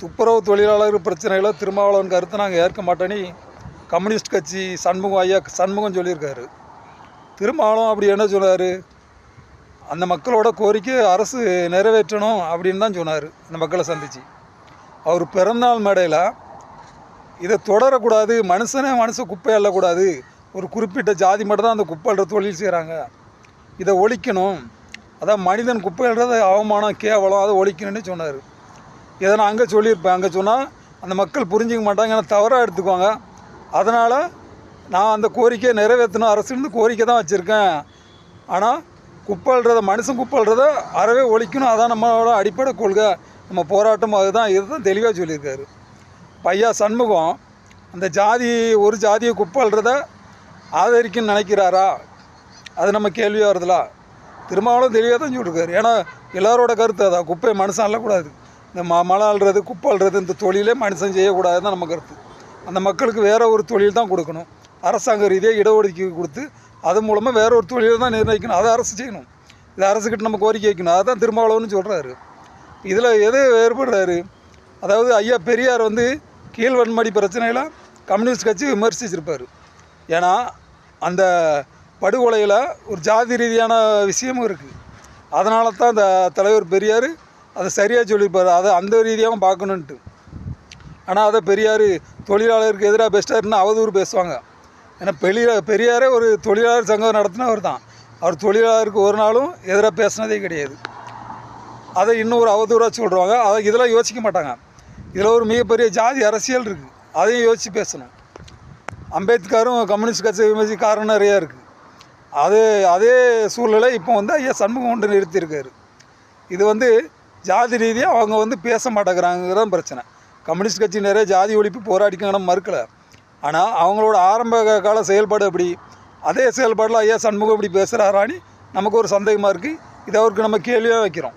துப்புரவு தொழிலாளர் பிரச்சனைகளை திருமாவளவன் கருத்தை நாங்கள் ஏற்க மாட்டேன்னு கம்யூனிஸ்ட் கட்சி சண்முகம் ஐயா சண்முகம் சொல்லியிருக்காரு. திருமாவளவன் அப்படி என்ன சொன்னார்? அந்த மக்களோட கோரிக்கை அரசு நிறைவேற்றணும் அப்படின்னு தான் சொன்னார் அந்த மக்களை சந்தித்து அவர் பிறந்தநாள் மேடையில் இதை தொடரக்கூடாது மனுஷனே மனுஷ குப்பை அள்ளக்கூடாது ஒரு குறிப்பிட்ட ஜாதி மட்டும்தான் அந்த குப்பை தொழில் செய்கிறாங்க இதை ஒழிக்கணும். அதான் மனிதன் குப்பை அவமானம் கேவலம் அதை ஒழிக்கணும்னு சொன்னார். இதை நான் அங்கே சொல்லியிருப்பேன். அங்கே சொன்னால் அந்த மக்கள் புரிஞ்சிக்க மாட்டாங்க. ஏன்னா தவறாக எடுத்துக்குவாங்க. அதனால் நான் அந்த கோரிக்கையை நிறைவேற்றணும். அரசுலேருந்து கோரிக்கை தான் வச்சுருக்கேன். ஆனால் குப்பை மனுஷன் குப்பல்றத அறவே ஒழிக்கணும். அதான் நம்மளோட அடிப்படை கொள்கை. நம்ம போராட்டம் அதுதான். இதுதான் தெளிவாக சொல்லியிருக்காரு. பையா சண்முகம் அந்த ஜாதி ஒரு ஜாதியை குப்பல்றத அள்ளுறத ஆதரிக்குன்னு நினைக்கிறாரா? அது நம்ம கேள்வி வருதுல. திருமாவளம் தெளிவாக தான் சொல்லியிருக்காரு. ஏன்னா எல்லாரோட கருத்து அதான். குப்பை மனுஷன் அல்லக்கூடாது இந்த ம மழை அழுறது குப்பை இந்த தொழிலே மனுஷன் செய்யக்கூடாது தான் நம்ம கருத்து. அந்த மக்களுக்கு வேறு ஒரு தொழில் தான் கொடுக்கணும். அரசாங்க ரீதியாக இடஒதுக்கீடு கொடுத்து அது மூலமாக வேற ஒரு தொழிலை தான் நிர்ணயிக்கணும். அதை அரசு செய்யணும். இது அரசுக்கிட்ட நம்ம கோரிக்கை வைக்கணும். அதுதான் திருமாவளவன் சொல்கிறாரு இதில் எது வேறுபடுறாரு? அதாவது ஐயா பெரியார் வந்து கீழ்வன்மடி பிரச்சனையில் கம்யூனிஸ்ட் கட்சி விமர்சிச்சிருப்பார். ஏன்னா அந்த படுகொலையில் ஒரு ஜாதி ரீதியான விஷயமும் இருக்குது அதனால தான் அந்த தலைவர் பெரியார் அதை சரியாக சொல்லியிருப்பார் அதை அந்த ரீதியாகவும் பார்க்கணுன்ட்டு. ஆனால் அதை பெரியார் தொழிலாளருக்கு எதிராக பெஸ்ட்டாக அவதூறு பேசுவாங்க. ஏன்னா பெரிய பெரியாரே ஒரு தொழிலாளர் சங்கம் நடத்தினவர் தான். அவர் தொழிலாளருக்கு ஒரு நாளும் எதிராக பேசினதே கிடையாது. அதை இன்னும் ஒரு அவதூறாக சொல்கிறாங்க அதை இதெல்லாம் யோசிக்க மாட்டாங்க. இதில் ஒரு மிகப்பெரிய ஜாதி அரசியல் இருக்குது அதையும் யோசித்து பேசணும். அம்பேத்கரும் கம்யூனிஸ்ட் கட்சி விமர்சி காரணம் நிறையா இருக்குது அது அதே சூழ்நிலை இப்போ வந்து ஐயா சண்முகம் கொண்டு நிறுத்தியிருக்காரு. இது வந்து ஜாதி ரீதியாக அவங்க வந்து பேச மாட்டேங்கிறாங்கிறது பிரச்சனை. கம்யூனிஸ்ட் கட்சி நிறைய ஜாதி ஒழிப்பு போராடிக்கணும் மறுக்கலை. ஆனால் அவங்களோட ஆரம்ப கால செயல்பாடு அப்படி அதே செயல்பாடில் ஐயா சண்முகம் இப்படி பேசுகிறாரான்னு நமக்கு ஒரு சந்தேகமாக இருக்குது இதை அவருக்கு நம்ம கேள்வியாக வைக்கிறோம்.